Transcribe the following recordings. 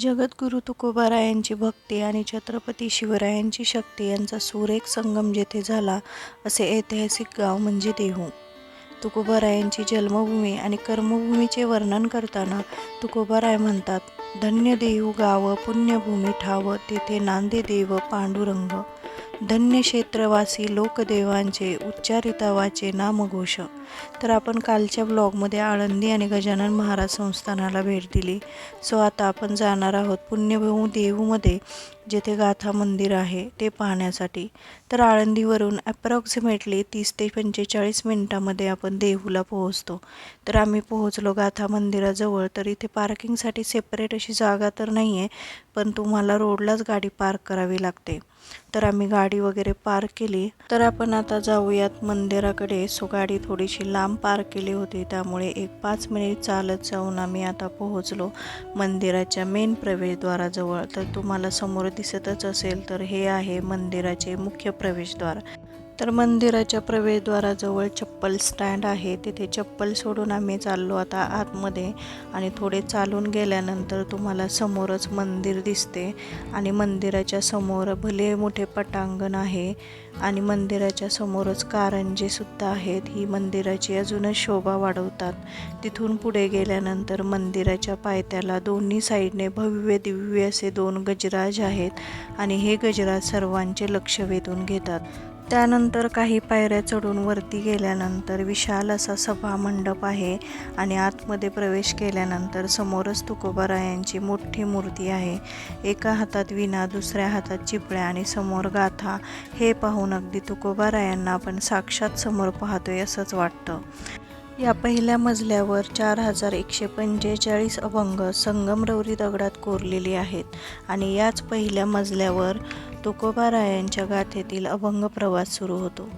जगद्गुरू तुकोबारायांची भक्ती आणि छत्रपती शिवरायांची शक्ती यांचा सुरेख संगम जेथे झाला असे ऐतिहासिक गाव म्हणजे देहू. तुकोबारायांची जन्मभूमी आणि कर्मभूमीचे वर्णन करताना तुकोबाराय म्हणतात धन्य देहू गाव पुण्यभूमी ठाव तेथे नांदे देव पांडुरंग. धन्य क्षेत्रवासी लोकदेवांचे उच्चारितावाचे नामघोष. तर आपण कालच्या ब्लॉगमध्ये आळंदी आणि गजानन महाराज संस्थानाला भेट दिली. सो आता आपण जाणार आहोत पुण्यभूमी देहूमध्ये जेथे गाथा मंदिर आहे ते पाहण्यासाठी. तर आळंदीवरून अप्रॉक्सिमेटली तीस ते पंचेचाळीस मिनटामध्ये आपण देहूला पोहोचतो. तर आम्ही पोहोचलो गाथा मंदिराजवळ तर इथे पार्किंगसाठी सेपरेट अशी जागा तर नाही आहे पण तुम्हाला रोडलाच गाडी पार्क करावी लागते. तर आम्ही गाडी वगैरे पार्क केली. तर आपण आता जाऊयात मंदिराकडे. सो गाडी थोडीशी लांब पार्क केली होती. त्यामुळे एक पाच मिनिट चालत जाऊन आम्ही आता पोहोचलो मंदिराच्या मेन प्रवेशद्वाराजवळ. तर तुम्हाला समोर दिसतच असेल तर हे आहे मंदिराचे मुख्य प्रवेशद्वार. तर मंदिराच्या प्रवेशद्वाराजवळ चप्पल स्टँड आहे. तिथे चप्पल सोडून आम्ही चाललो आता आतमध्ये आणि थोडे चालून गेल्यानंतर तुम्हाला समोरच मंदिर दिसते आणि मंदिराच्या समोर भले मोठे पटांगण आहे आणि मंदिराच्या समोरच कारंजे सुद्धा आहेत. ही मंदिराची अजूनच शोभा वाढवतात. तिथून पुढे गेल्यानंतर मंदिराच्या पायथ्याला दोन्ही साईडने भव्य दिव्य असे दोन गजराज आहेत आणि हे गजराज सर्वांचे लक्ष वेधून घेतात. त्यानंतर काही पायऱ्या चढून वरती गेल्यानंतर विशाल असा सभा मंडप आहे आणि आतमध्ये प्रवेश केल्यानंतर समोरच तुकोबारायांची मोठी मूर्ती आहे. एका हातात विना दुसऱ्या हातात चिपळ्या आणि समोर गाथा. हे पाहून अगदी तुकोबारायांना आपण साक्षात समोर पाहतोय असंच वाटतं. या पहिल्या मजल्यावर चार हजार एकशे पंचेचाळीस अभंग संगमरवरी दगडात कोरलेली आहेत आणि याच पहिल्या मजल्यावर तुकोबारायांच्या गाथेतील अभंग प्रवास सुरू होतो.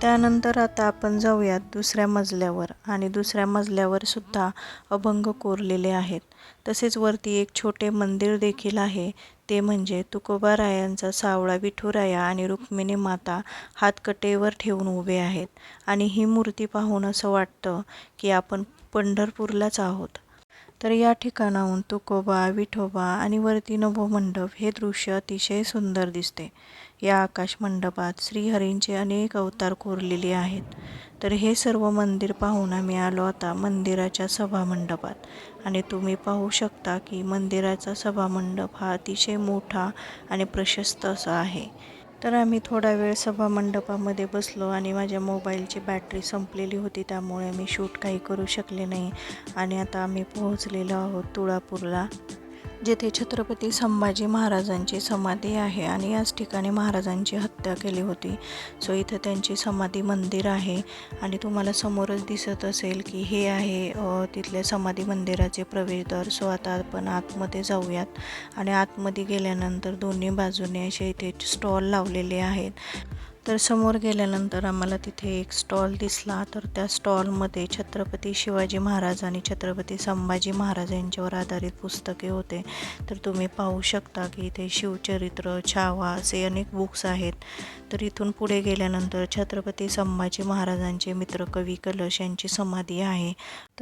त्यानंतर आता आपण जाऊयात दुसऱ्या मजल्यावर आणि दुसऱ्या मजल्यावर सुद्धा अभंग कोरलेले आहेत. तसेच वरती एक छोटे मंदिर देखील आहे. ते म्हणजे तुकोबारायांचा सावळा विठुराया आणि रुक्मिणी माता हातकटेवर ठेवून उभे आहेत. आणि ही मूर्ती पाहून असं वाटतं की आपण पंढरपूरलाच आहोत. तर या ठिकाणाहून तुकोबा विठोबा आणि वरती नभोमंडप हे दृश्य अतिशय सुंदर दिसते. या आकाश मंडपात श्रीहरींचे अनेक अवतार कोरलेले आहेत. तर हे सर्व मंदिर पाहून आम्ही आलो आता मंदिराच्या सभामंडपात. आणि तुम्ही पाहू शकता की मंदिराचा सभामंडप हा अतिशय मोठा आणि प्रशस्त असा आहे. तर आम्ही थोडा वेळ सभा मंडपामध्ये बसलो आणि माझ्या मोबाईलची बॅटरी संपलेली होती त्यामुळे मी शूट काही करू शकले नाही. आणि आता आम्ही पोहोचलेलो आहोत तुळापूरला. जेथे छत्रपती संभाजी महाराजांची समाधी आहे आणि याच ठिकाणी महाराजांची हत्या केली होती. सो इथं त्यांची समाधी मंदिर आहे आणि तुम्हाला समोरच दिसत असेल की हे आहे तिथल्या समाधी मंदिराचे प्रवेशद्वार. सो आता आपण आतमध्ये जाऊयात आणि आतमध्ये गेल्यानंतर दोन्ही बाजूने असे इथे स्टॉल लावलेले आहेत. तर समोर गेल्यानंतर आम्हाला तिथे एक स्टॉल दिसला. तर त्या स्टॉलमध्ये छत्रपती शिवाजी महाराज आणि छत्रपती संभाजी महाराज यांच्यावर आधारित पुस्तके होते. तर तुम्ही पाहू शकता की इथे शिवचरित्र छावा असे अनेक बुक्स आहेत. तर इथून पुढे गेल्यानंतर छत्रपती संभाजी महाराजांचे मित्र कवी कलश यांची समाधी आहे.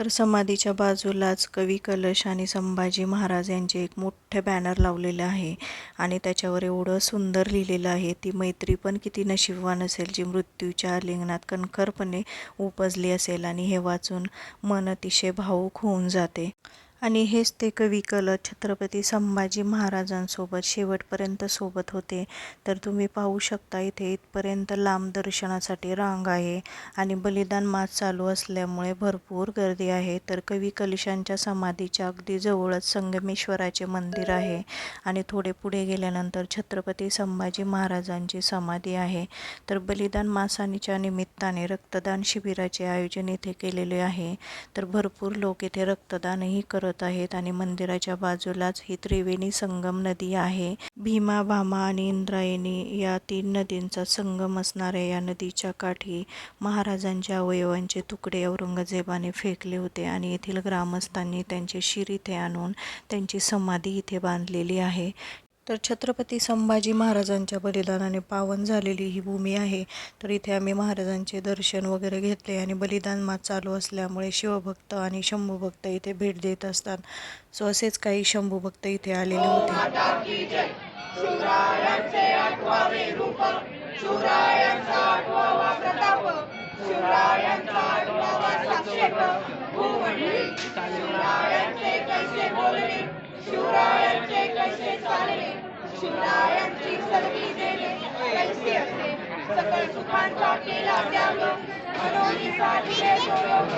तर समाधीच्या बाजूलाच कवी कलश आणि संभाजी महाराज यांचे एक मोठे बॅनर लावलेले आहे. आणि त्याच्यावर एवढं सुंदर लिहिलेलं आहे. ती मैत्री पण किती नशीबवान असेल जी मृत्यूच्या लिंगणात कणखरपणे उपजली असेल. आणि हे वाचून मन अतिशय भावूक होऊन जाते. आणि हेच ते कवी कल छत्रपती संभाजी महाराजांसोबत शेवटपर्यंत सोबत होते. तर तुम्ही पाहू शकता इथे इथपर्यंत लांब दर्शनासाठी रांग आहे आणि बलिदान मास चालू असल्यामुळे भरपूर गर्दी आहे. तर कवी कलशांच्या समाधीच्या अगदी जवळच संगमेश्वराचे मंदिर आहे आणि थोडे पुढे गेल्यानंतर छत्रपती संभाजी महाराजांची समाधी आहे. तर बलिदान मासानीच्या निमित्ताने रक्तदान शिबिराचे आयोजन इथे केलेले आहे. तर भरपूर लोक इथे रक्तदानही करत आहेत आणि मंदिराच्या बाजूलाच ही त्रिवेणी संगम नदी आहे. भीमा भामा आणि इंद्रायणी या तीन नदींचा संगम असणाऱ्या या नदीच्या काठी महाराजांच्या अवयवांचे तुकडे औरंगजेबाने फेकले होते आणि येथील ग्रामस्थांनी त्यांचे शिर इथे आणून त्यांची समाधी इथे बांधलेली आहे. तर छत्रपती संभाजी महाराजांच्या बलिदानाने पावन झालेली ही भूमी आहे. तर इथे आम्ही महाराजांचे दर्शन वगैरे घेतले आणि बलिदान मात चालू असल्यामुळे शिवभक्त आणि शंभूभक्त इथे भेट देत असतात. सो असेच काही शंभूभक्त इथे आलेले होते. शिवरायांचे कसे चालले शिवरायांची सगळी देणे कैसी असे। सकळ सुखांचा केला त्याग। मनोनीचा दिले गौरव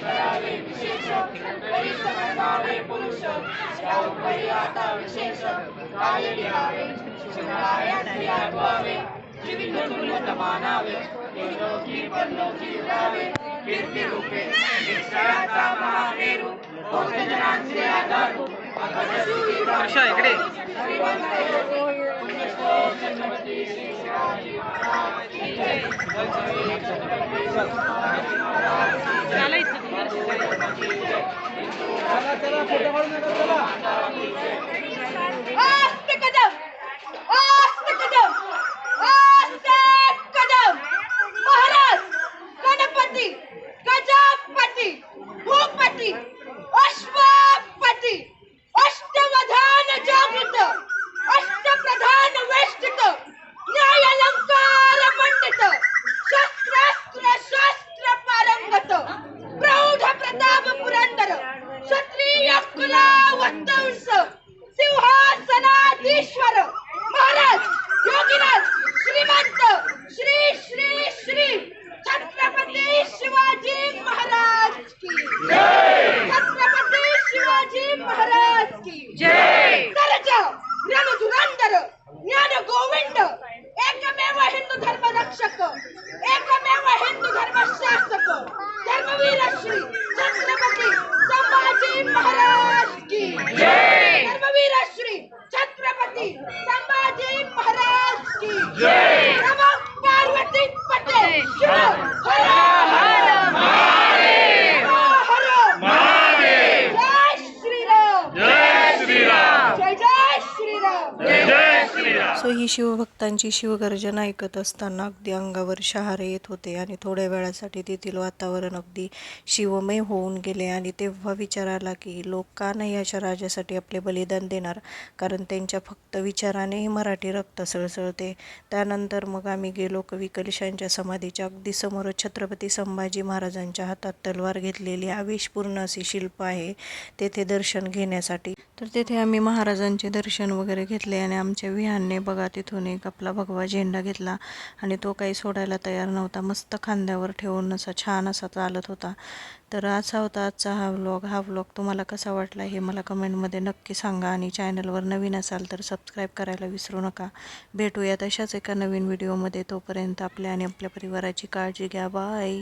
करावे विशेष तरी समजावे पुरुष त्यापरी आता विशेष काय लिहावे शिवरायांचे आठवावे जीवित मानावे लोकी पण लोकी उरावे कीर्ती रूपे निश्चयाचा महामेरू भक्तजनांचे आधारू अखंड सुविधा इकडे आस्ते कदम रक्षक एकमेव हिंदू धर्म शासक. धर्मवीर श्री छत्रपती संभाजी महाराज की. धर्मवीर श्री छत्रपती संभाजी महाराज की. पार्वती पटेल शिवभक्तांची शिवगर्जना ऐकत असताना अगदी अंगावर शहारे येत होते आणि थोड्या वेळासाठी तेथील वातावरण अगदी शिवमय होऊन गेले आणि तेव्हा विचार आला की लोक का नाही अशा राजासाठी आपले बलिदान देणार? कारण त्यांच्या फक्त विचारानेही मराठी रक्त सळसळते. त्यानंतर मग आम्ही गेलो कवी कलिशांच्या समाधीच्या अगदी समोर छत्रपती संभाजी महाराजांच्या हातात तलवार घेतलेली आवेशपूर्ण अशी शिल्प आहे तेथे दर्शन घेण्यासाठी. तर तेथे आम्ही महाराजांचे दर्शन वगैरे घेतले आणि आमच्या विहानने बघा तिथून एक आपला भगवा झेंडा घेतला आणि तो काही सोडायला तयार नव्हता. मस्त खांद्यावर ठेवून असा छान असा चालत होता. तर असा होता आजचा हा व्लॉग हा व्लॉग तुम्हाला कसा वाटला हे मला कमेंटमध्ये नक्की सांगा आणि चॅनलवर नवीन असाल तर सबस्क्राईब करायला विसरू नका. भेटूयात अशाच एका नवीन व्हिडिओमध्ये तोपर्यंत आपल्या आणि आपल्या परिवाराची काळजी घ्या. बाय